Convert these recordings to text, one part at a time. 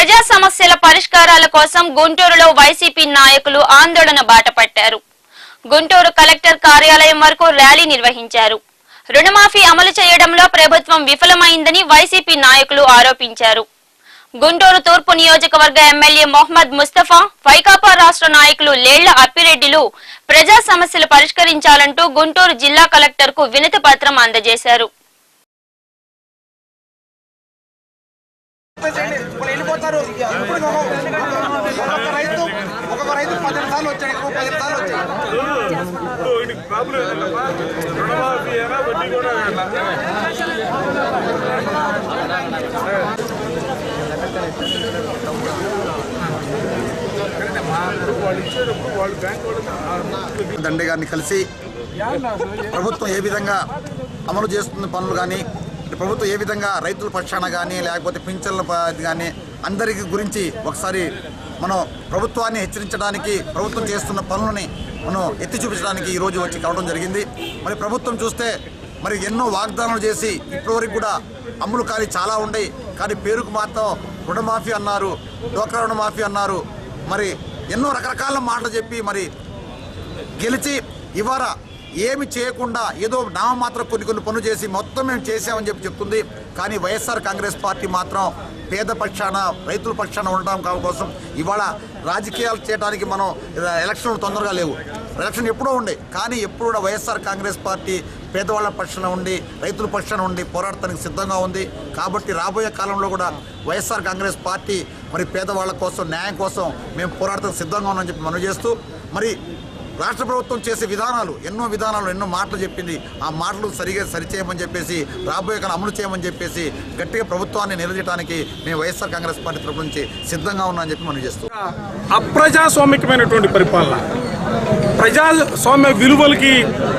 ప్రజా సమస్యల పరిష్కారాల కోసం గుంటూరులో వైసీపీ నాయకులు ఆందోళన బాటపట్టారు గుంటూరు కలెక్టర్ కార్యాలయం వరకు ర్యాలీ నిర్వహించారు. రుణమాఫీ అమలు చేయడంలో ప్రభుత్వం విఫలమైందని వైసీపీ నాయకులు ఆరోపించారు. గుంటూరు తూర్పు నియోజకవర్గ ఎమ్మెల్యే మొహమ్మద్ ముస్తఫా వైకాపా రాష్ట్ర నాయకులు లేళ్ళ అప్పిరెడ్డిలు ప్రజా సమస్యలు పరిష్కరించాలంటూ గుంటూరు జిల్లా కలెక్టర్కు వినతి పత్రం అందజేశారు. వెళ్ళిపోతారు. ఇప్పుడు ఒక్కొక్క రైతు ఒక్కొక్క రైతు పదిహేను సార్లు వచ్చాడు. ఇంకో పదిహేను సార్లు వచ్చాడు. దండే గారిని కలిసి ప్రభుత్వం ఏ విధంగా అమలు చేస్తున్న పనులు కానీ ప్రభుత్వం ఏ విధంగా రైతుల పక్షాన కానీ లేకపోతే పింఛన్ల కానీ అందరికి గురించి ఒకసారి మనం ప్రభుత్వాన్ని హెచ్చరించడానికి ప్రభుత్వం చేస్తున్న పనులని మనం ఎత్తి చూపించడానికి ఈరోజు వచ్చి కావడం జరిగింది. మరి ప్రభుత్వం చూస్తే మరి ఎన్నో వాగ్దానాలు చేసి ఇప్పటివరకు కూడా అమ్ములు ఖాళీ చాలా ఉన్నాయి. కానీ పేరుకు మాత్రం రుణమాఫీ అన్నారు డోక్రా రుణమాఫీ అన్నారు. మరి ఎన్నో రకరకాల మాటలు చెప్పి మరి గెలిచి ఇవాళ ఏమి చేయకుండా ఏదో నామమాత్రం కొన్ని కొన్ని పనులు చేసి మొత్తం మేము చేసామని చెప్పి చెప్తుంది. కానీ వైఎస్ఆర్ కాంగ్రెస్ పార్టీ మాత్రం పేద పక్షాన రైతుల పక్షాన ఉండడం కోసం ఇవాళ రాజకీయాలు చేయడానికి మనం ఎలక్షన్లు తొందరగా లేవు. ఎలక్షన్ ఎప్పుడో ఉండే కానీ ఎప్పుడు కూడా వైఎస్ఆర్ కాంగ్రెస్ పార్టీ పేదవాళ్ళ పక్షాన ఉండి రైతుల పక్షాన ఉండి పోరాడటానికి సిద్ధంగా ఉంది. కాబట్టి రాబోయే కాలంలో కూడా వైఎస్ఆర్ కాంగ్రెస్ పార్టీ మరి పేదవాళ్ళ కోసం న్యాయం కోసం మేము పోరాడటానికి సిద్ధంగా ఉన్నామని చెప్పి మనం చేస్తూ మరి రాష్ట్ర ప్రభుత్వం చేసే విధానాలు ఎన్నో విధానాలు ఎన్నో మాటలు చెప్పింది. ఆ మాటలు సరిగా సరిచేయమని చెప్పేసి రాబోయే కాలం అమలు చేయమని చెప్పేసి గట్టిగా ప్రభుత్వాన్ని నిలదీయడానికి మేము వైఎస్ఆర్ కాంగ్రెస్ పార్టీ తరపు నుంచి సిద్ధంగా ఉన్నామని చెప్పి మనం చేస్తూ అప్రజాస్వామికమైనటువంటి పరిపాలన ప్రజాస్వామ్య విలువలకి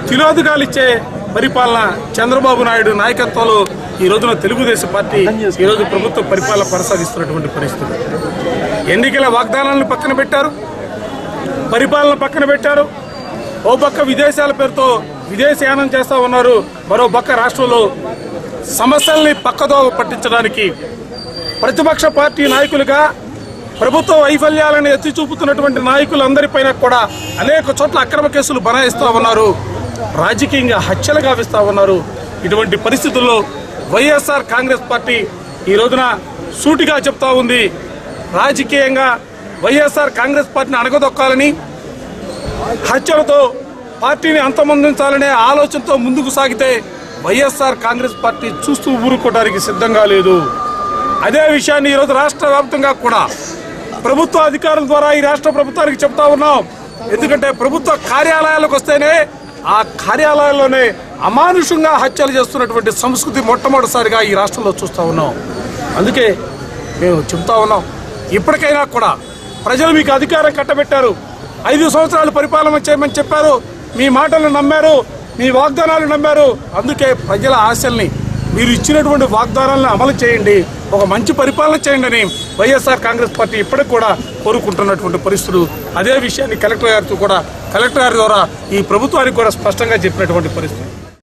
తిలోదకాలు ఇచ్చే పరిపాలన చంద్రబాబు నాయుడు నాయకత్వంలో ఈ రోజున తెలుగుదేశం పార్టీ ఈ రోజు ప్రభుత్వ పరిపాలన కొనసాగిస్తున్నటువంటి పరిస్థితి. ఎన్నికల వాగ్దానాలను పక్కన పెట్టారు. పరిపాలన పక్కన పెట్టారు. ఓ పక్క విదేశాల పేరుతో విదేశయానం చేస్తూ ఉన్నారు. మరో పక్క రాష్ట్రంలో సమస్యల్ని పక్కదోవ పట్టించడానికి ప్రతిపక్ష పార్టీ నాయకులుగా ప్రభుత్వ వైఫల్యాలను ఎత్తి చూపుతున్నటువంటి నాయకులందరిపైన కూడా అనేక చోట్ల అక్రమ కేసులు బనాయిస్తూ ఉన్నారు. రాజకీయంగా హత్యలు గావిస్తూ ఉన్నారు. ఇటువంటి పరిస్థితుల్లో వైఎస్ఆర్ కాంగ్రెస్ పార్టీ ఈ రోజున సూటిగా చెప్తా ఉంది. రాజకీయంగా వైఎస్ఆర్ కాంగ్రెస్ పార్టీని అణగదొక్కాలని హత్యలతో పార్టీని అంతమొందించాలనే ఆలోచనతో ముందుకు సాగితే వైఎస్ఆర్ కాంగ్రెస్ పార్టీ చూస్తూ ఊరుకోవడానికి సిద్ధంగా లేదు. అదే విషయాన్ని ఈరోజు రాష్ట్ర వ్యాప్తంగా కూడా ప్రభుత్వ అధికారుల ద్వారా ఈ రాష్ట్ర ప్రభుత్వానికి చెప్తా ఉన్నాం. ఎందుకంటే ప్రభుత్వ కార్యాలయాలకు వస్తేనే ఆ కార్యాలయాల్లోనే అమానుషంగా హత్యలు చేస్తున్నటువంటి సంస్కృతి మొట్టమొదటిసారిగా ఈ రాష్ట్రంలో చూస్తూ ఉన్నాం. అందుకే మేము చెప్తా ఉన్నాం. ఇప్పటికైనా కూడా ప్రజలు మీకు అధికారం కట్టబెట్టారు. ఐదు సంవత్సరాలు పరిపాలన చేయమని చెప్పారు. మీ మాటలను నమ్మారు. మీ వాగ్దానాలు నమ్మారు. అందుకే ప్రజల ఆశల్ని మీరు ఇచ్చినటువంటి వాగ్దానాలను అమలు చేయండి. ఒక మంచి పరిపాలన చేయండి అని వైఎస్ఆర్ కాంగ్రెస్ పార్టీ ఇప్పటికి కూడా కోరుకుంటున్నటువంటి పరిస్థితులు. అదే విషయాన్ని కలెక్టర్ గారితో కూడా కలెక్టర్ గారి ద్వారా ఈ ప్రభుత్వానికి కూడా స్పష్టంగా చెప్పినటువంటి పరిస్థితి.